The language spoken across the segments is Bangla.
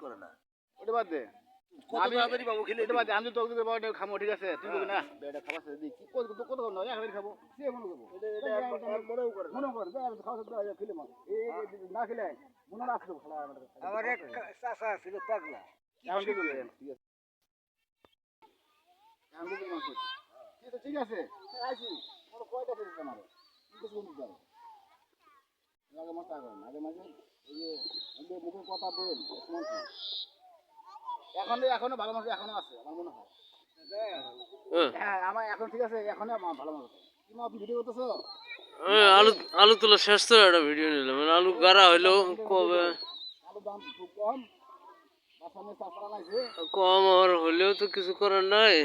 করে না। ওটা বাদ দে। আমি- তাড়াতাড়ি পাবো খেলে এটা বাদ দে, আমি তো তোকে বলব, এটা ঠিক আছে? তুই না, খাবার দিই। কত- কত- খাব। সে মনে করব। মনেও করে না। খাওয়া খেলে না খেলে, মনে রাখতো, শালা আমার এক চাচা ছিল পাগলা। এখন কি করবে? ঠিক আছে। ঠিক আছে, ঠিক আছে আইছি। আমার কয়টা পেয়েছে আমার। যাও আগে আগে মাঝে এই যে আমাদের কথা বলেন সমান সমান। এখনও এখনও ভালো মানুষ এখনও আছে আমার মনে হয়। আমার এখন ঠিক আছে এখনও ভালো মানুষ কি মা আপনি ভিডিও করতেছো আলু আলু তোলা শেষ তো একটা ভিডিও নিলাম। মানে আলু গাড়া হইল কবে? দাম খুব কম আর হলেও তো কিছু করার নাই।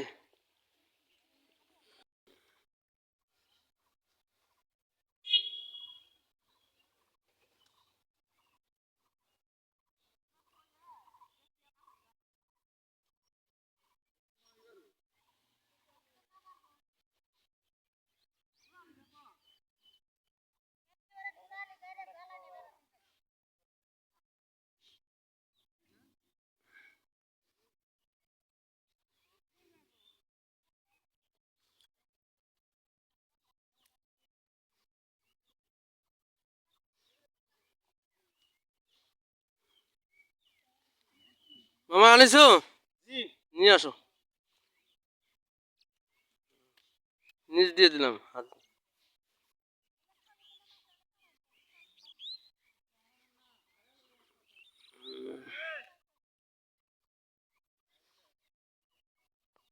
মামা আনিছো? নিয়ে আসো। নিচ দিয়ে দিলাম হাত